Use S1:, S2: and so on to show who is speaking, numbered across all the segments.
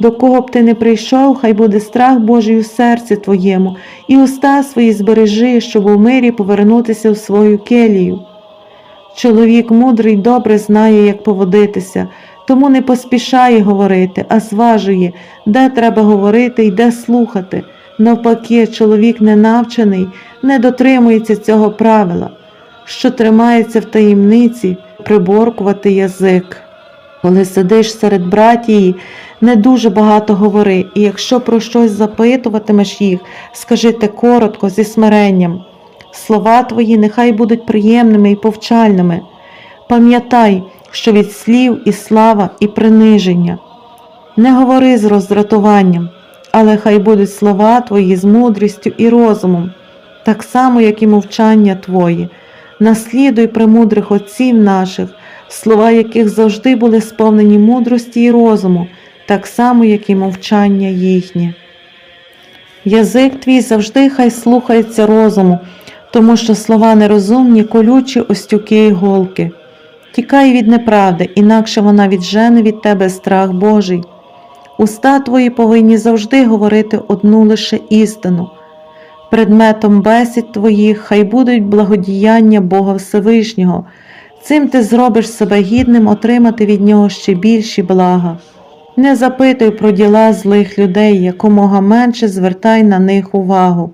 S1: До кого б ти не прийшов, хай буде страх Божий у серці твоєму, і уста свої збережи, щоб у мирі повернутися в свою келію. Чоловік мудрий добре знає, як поводитися, тому не поспішає говорити, а зважує, де треба говорити і де слухати. Навпаки, чоловік ненавчений не дотримується цього правила, що тримається в таємниці приборкувати язик. Коли сидиш серед братії, не дуже багато говори, і якщо про щось запитуватимеш їх, скажи те коротко, зі смиренням. Слова твої нехай будуть приємними і повчальними. Пам'ятай, що від слів і слава, і приниження. Не говори з роздратуванням, але хай будуть слова твої з мудрістю і розумом, так само, як і мовчання твої. Наслідуй премудрих отців наших, слова яких завжди були сповнені мудрості і розуму, так само, як і мовчання їхнє. Язик твій завжди хай слухається розуму, тому що слова нерозумні, колючі остюки й голки. Тікай від неправди, інакше вона віджене від тебе страх Божий. Уста твої повинні завжди говорити одну лише істину. Предметом бесід твоїх хай будуть благодіяння Бога Всевишнього. Цим ти зробиш себе гідним отримати від нього ще більші блага. Не запитуй про діла злих людей, якомога менше звертай на них увагу.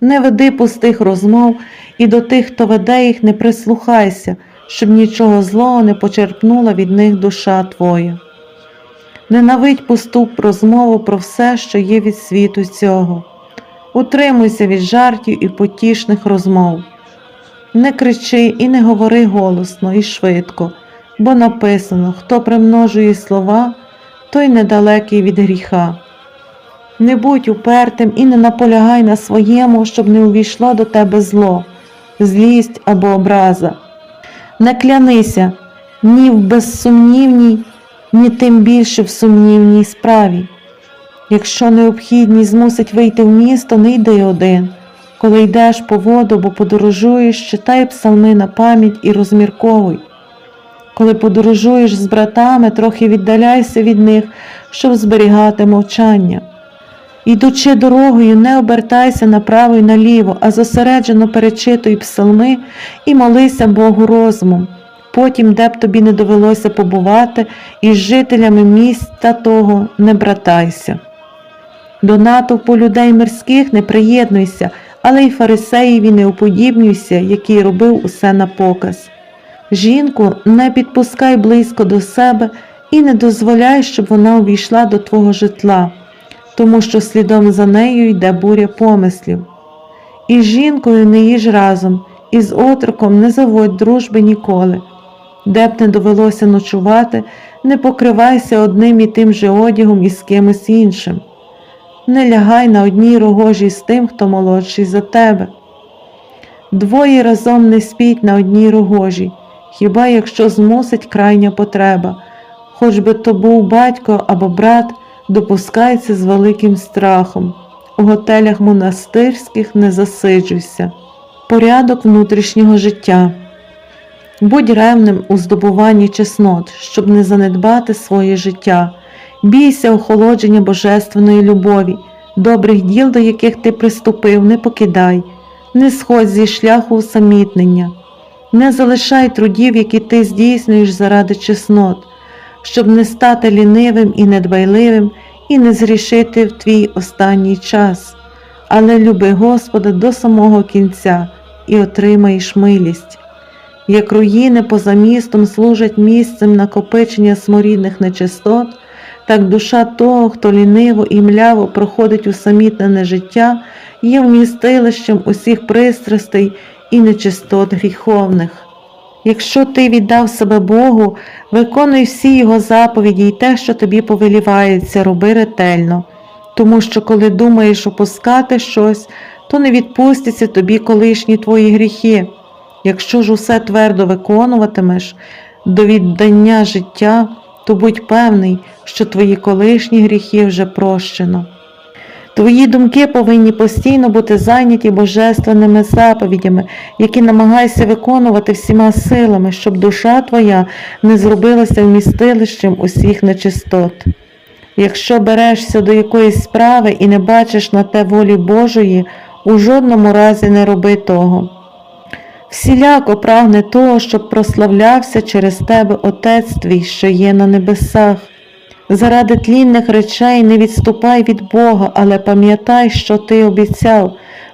S1: Не веди пустих розмов і до тих, хто веде їх, не прислухайся, щоб нічого злого не почерпнула від них душа твоя. Ненавидь пусту розмову про все, що є від світу цього. Утримуйся від жартів і потішних розмов. Не кричи і не говори голосно і швидко, бо написано, хто примножує слова, той недалекий від гріха. Не будь упертим і не наполягай на своєму, щоб не увійшло до тебе зло, злість або образа. Не клянися ні в безсумнівній, ні тим більше в сумнівній справі. Якщо необхідність змусить вийти в місто, не йди один. Коли йдеш по воду або подорожуєш, читай псалми на пам'ять і розмірковуй. Коли подорожуєш з братами, трохи віддаляйся від них, щоб зберігати мовчання. Йдучи дорогою, не обертайся направо й наліво, а зосереджено перечитуй псалми і молися Богу розумом. Потім, де б тобі не довелося побувати, із жителями міста того не братайся. До натовпу людей мирських не приєднуйся, але й фарисеєві не уподібнюйся, який робив усе на показ. Жінку не підпускай близько до себе і не дозволяй, щоб вона увійшла до твого житла, тому що слідом за нею йде буря помислів. І з жінкою не їж разом, і з отроком не заводь дружби ніколи. Де б не довелося ночувати, не покривайся одним і тим же одягом і з кимось іншим. Не лягай на одній рогожі з тим, хто молодший за тебе. Двоє разом не спіть на одній рогожі, хіба якщо змусить крайня потреба, хоч би то був батько або брат, допускається з великим страхом. У готелях монастирських не засиджуйся. Порядок внутрішнього життя. Будь ревним у здобуванні чеснот, щоб не занедбати своє життя. Бійся охолодження божественної любові, добрих діл, до яких ти приступив, не покидай, не сходь зі шляху усамітнення, не залишай трудів, які ти здійснюєш заради чеснот, щоб не стати лінивим і недбайливим і не зрішити в твій останній час, але люби Господа до самого кінця і отримаєш милість. Як руїни поза містом служать місцем накопичення сморідних нечистот, так душа того, хто ліниво і мляво проходить усамітнене життя, є вмістилищем усіх пристрастей і нечистот гріховних. Якщо ти віддав себе Богу, виконуй всі Його заповіді і те, що тобі повелівається, роби ретельно, тому що коли думаєш опускати щось, то не відпустяться тобі колишні твої гріхи. Якщо ж усе твердо виконуватимеш до віддання життя, то будь певний, що твої колишні гріхи вже прощено. Твої думки повинні постійно бути зайняті божественними заповідями, які намагайся виконувати всіма силами, щоб душа твоя не зробилася вмістилищем усіх нечистот. Якщо берешся до якоїсь справи і не бачиш на те волі Божої, у жодному разі не роби того. Всіляко прагне того, щоб прославлявся через тебе Отець твій, що є на небесах. Заради тлінних речей не відступай від Бога, але пам'ятай, що ти обіцяв,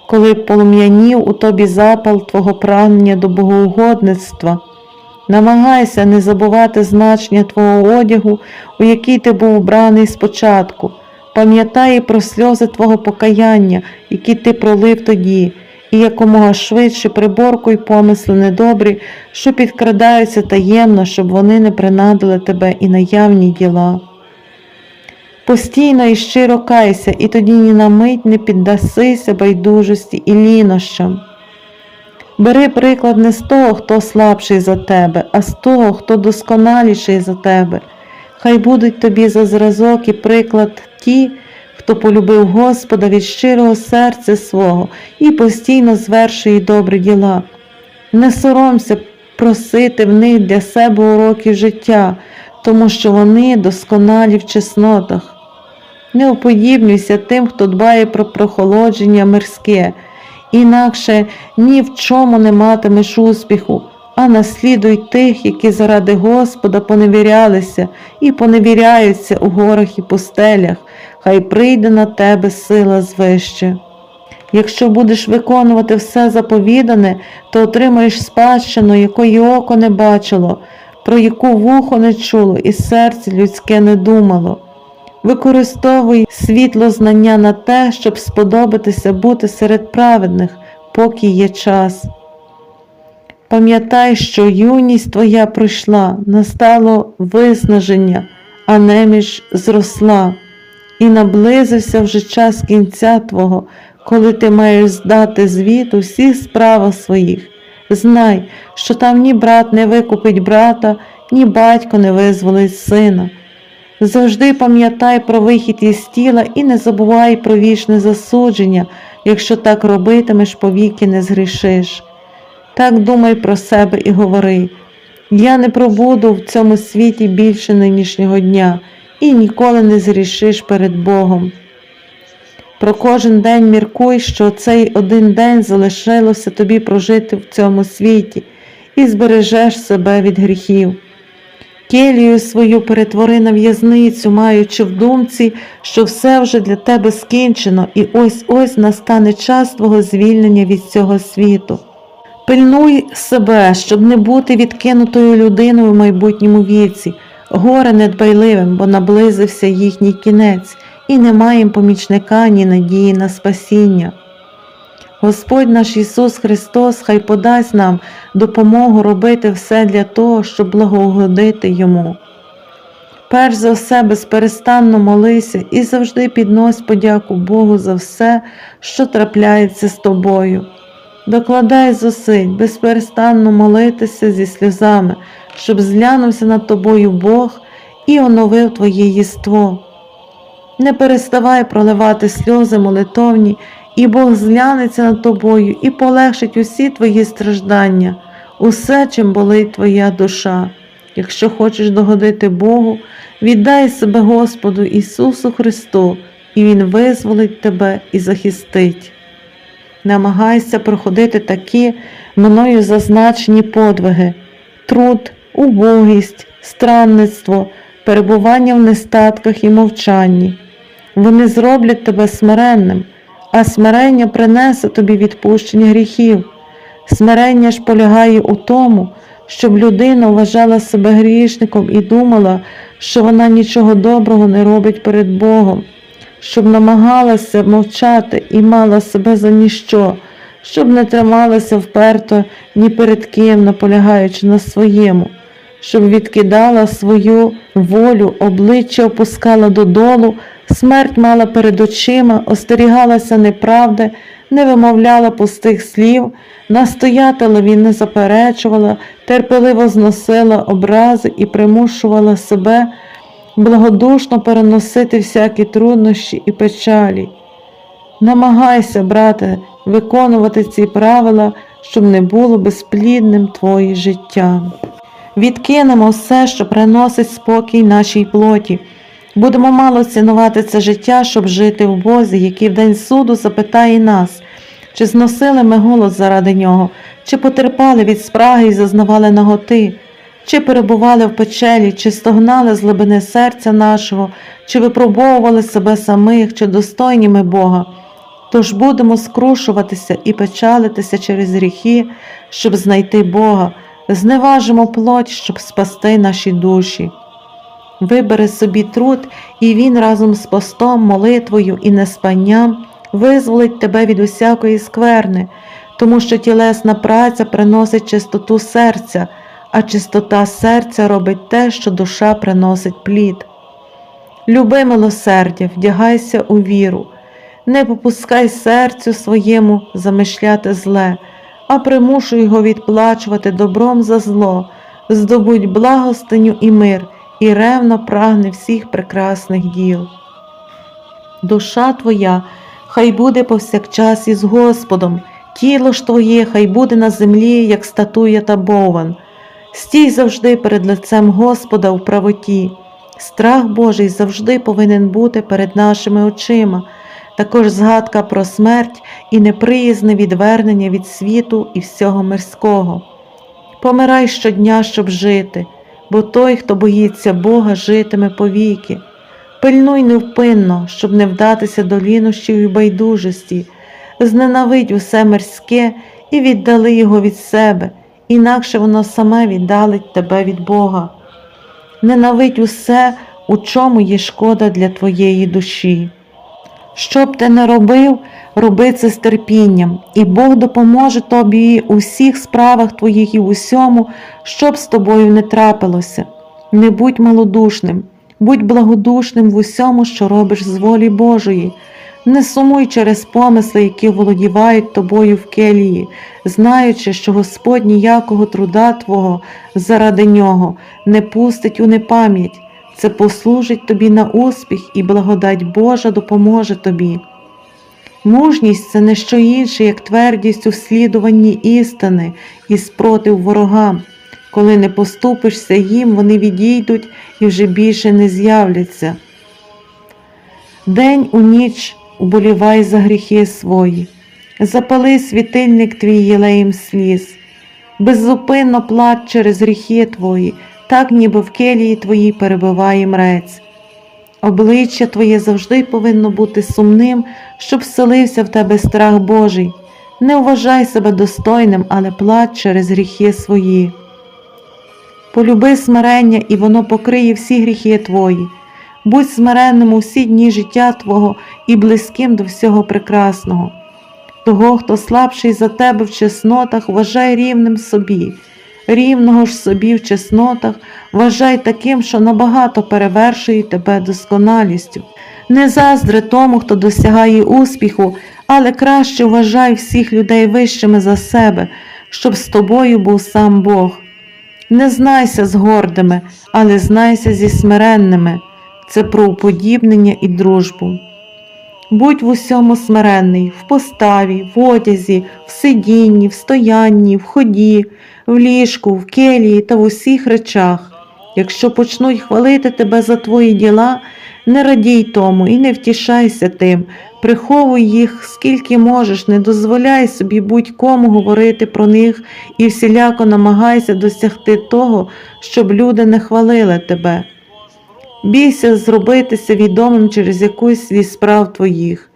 S1: коли полум'янів у тобі запал твого прагнення до богоугодництва. Намагайся не забувати значення твого одягу, у який ти був вбраний спочатку. Пам'ятай про сльози твого покаяння, які ти пролив тоді, і якомога швидше приборкуй помисли недобрі, що підкрадаються таємно, щоб вони не принадили тебе і наявні діла. Постійно і щиро кайся, і тоді ні на мить не піддасися байдужості і лінощам. Бери приклад не з того, хто слабший за тебе, а з того, хто досконаліший за тебе. Хай будуть тобі за зразок і приклад ті, хто полюбив Господа від щирого серця свого і постійно звершує добрі діла. Не соромся просити в них для себе уроків життя, тому що вони досконалі в чеснотах. Не уподібнюйся тим, хто дбає про прохолодження мирське, інакше ні в чому не матимеш успіху, а наслідуй тих, які заради Господа поневірялися і поневіряються у горах і пустелях, хай прийде на тебе сила звище. Якщо будеш виконувати все заповідане, то отримаєш спадщину, якої око не бачило, про яку вухо не чуло, і серце людське не думало. Використовуй світло знання на те, щоб сподобатися бути серед праведних, поки є час. Пам'ятай, що юність твоя пройшла, настало виснаження, а неміж зросла, і наблизився вже час кінця Твого, коли ти маєш здати звіт у всіх справах своїх. Знай, що там ні брат не викупить брата, ні батько не визволить сина. Завжди пам'ятай про вихід із тіла і не забувай про вічне засудження, якщо так робитимеш, повіки не згрішиш. Так думай про себе і говори. Я не пробуду в цьому світі більше нинішнього дня і ніколи не зрішиш перед Богом. Про кожен день міркуй, що цей один день залишилося тобі прожити в цьому світі, і збережеш себе від гріхів. Келію свою перетвори на в'язницю, маючи в думці, що все вже для тебе скінчено, і ось ось настане час твого звільнення від цього світу. Пильнуй себе, щоб не бути відкинутою людиною в майбутньому віці, горе недбайливим, бо наблизився їхній кінець, і немає їм помічника ні надії на спасіння. Господь наш Ісус Христос хай подасть нам допомогу робити все для того, щоб благоугодити Йому. Перш за все, безперестанно молися і завжди піднось подяку Богу за все, що трапляється з тобою. Докладай зусиль, безперестанно молитися зі сльозами, щоб зглянувся над тобою Бог і оновив твоє єство. Не переставай проливати сльози молитовні, і Бог зглянеться над тобою і полегшить усі твої страждання, усе, чим болить твоя душа. Якщо хочеш догодити Богу, віддай себе Господу Ісусу Христу, і Він визволить тебе і захистить. Намагайся проходити такі мною зазначені подвиги, труд, убогість, странництво, перебування в нестатках і мовчанні. Вони зроблять тебе смиренним, а смирення принесе тобі відпущення гріхів. Смирення ж полягає у тому, щоб людина вважала себе грішником і думала, що вона нічого доброго не робить перед Богом, щоб намагалася мовчати і мала себе за ніщо, щоб не трималася вперто ні перед ким, наполягаючи на своєму, щоб відкидала свою волю, обличчя опускала додолу, смерть мала перед очима, остерігалася неправди, не вимовляла пустих слів, настоятелеві не заперечувала, терпеливо зносила образи і примушувала себе благодушно переносити всякі труднощі і печалі. Намагайся, брате, виконувати ці правила, щоб не було безплідним твоє життя. Відкинемо все, що приносить спокій нашій плоті, Будемо мало цінувати це життя, щоб жити в Бозі, який в день суду запитає нас, чи зносили ми голос заради нього, чи потерпали від спраги і зазнавали наготи, чи перебували в печелі, чи стогнали з глибини серця нашого, чи випробовували себе самих, чи достойні ми Бога. Тож будемо скрушуватися і печалитися через гріхи, щоб знайти Бога, зневажимо плоть, щоб спасти наші душі. Вибери собі труд, і він разом з постом, молитвою і неспанням визволить тебе від усякої скверни, тому що тілесна праця приносить чистоту серця, а чистота серця робить те, що душа приносить плід. Люби милосердя, вдягайся у віру, не попускай серцю своєму замишляти зле, а примушуй його відплачувати добром за зло, здобудь благостиню і мир, і ревно прагне всіх прекрасних діл. Душа твоя хай буде повсякчас із Господом, тіло ж твоє хай буде на землі, як статуя та бован. Стій завжди перед лицем Господа в правоті. Страх Божий завжди повинен бути перед нашими очима, також згадка про смерть і неприязне відвернення від світу і всього мирського. Помирай щодня, щоб жити, бо той, хто боїться Бога, житиме повіки. Пильнуй невпинно, щоб не вдатися до лінощів і байдужості, зненавидь усе мирське і віддали його від себе, інакше воно саме віддалить тебе від Бога. Ненавидь усе, у чому є шкода для твоєї душі. Що б ти не робив, роби це з терпінням, і Бог допоможе тобі у всіх справах твоїх і в усьому, що б з тобою не трапилося. Не будь малодушним, будь благодушним в усьому, що робиш з волі Божої. Не сумуй через помисли, які володівають тобою в келії, знаючи, що Господь ніякого труда Твого заради нього не пустить у непам'ять. Це послужить тобі на успіх, і благодать Божа допоможе тобі. Мужність це не що інше, як твердість у слідуванні істини і спротив ворогам. Коли не поступишся їм, вони відійдуть і вже більше не з'являться. День у ніч уболівай за гріхи свої, запали світильник твій єлеєм сліз, беззупинно плач через гріхи твої, так ніби в келії твоїй перебиває мрець. Обличчя твоє завжди повинно бути сумним, щоб вселився в тебе страх Божий. Не вважай себе достойним, але плач через гріхи свої. Полюби смирення, і воно покриє всі гріхи твої. Будь смиренним у всі дні життя Твого і близьким до всього прекрасного. Того, хто слабший за тебе в чеснотах, вважай рівним собі, рівного ж собі в чеснотах, вважай таким, що набагато перевершує тебе досконалістю. Не заздри тому, хто досягає успіху, але краще вважай всіх людей вищими за себе, щоб з тобою був сам Бог. Не знайся з гордими, але знайся зі смиренними. Це про уподібнення і дружбу. Будь в усьому смиренний, в поставі, в одязі, в сидінні, в стоянні, в ході, в ліжку, в келії та в усіх речах. Якщо почнуть хвалити тебе за твої діла, не радій тому і не втішайся тим, приховуй їх скільки можеш, не дозволяй собі будь-кому говорити про них і всіляко намагайся досягти того, щоб люди не хвалили тебе. Бійся зробитися відомим через якусь зі справ твоїх.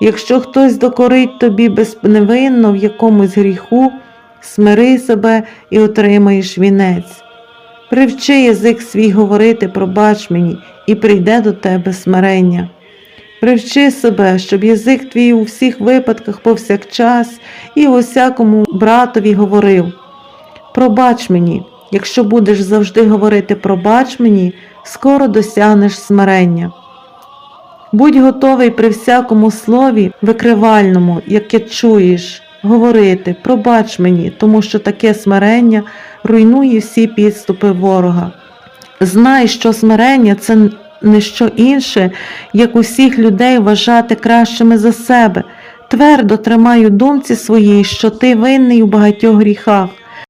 S1: Якщо хтось докорить тобі безневинно в якомусь гріху, смири себе і отримаєш вінець. Привчи язик свій говорити, пробач мені, і прийде до тебе смирення. Привчи себе, щоб язик твій у всіх випадках повсякчас і у всякому братові говорив. Пробач мені, якщо будеш завжди говорити пробач мені, скоро досягнеш смирення. Будь готовий при всякому слові викривальному, яке чуєш, говорити, пробач мені, тому що таке смирення руйнує всі підступи ворога. Знай, що смирення це не що інше, як усіх людей вважати кращими за себе. Твердо тримай думці своїй, що ти винний у багатьох гріхах.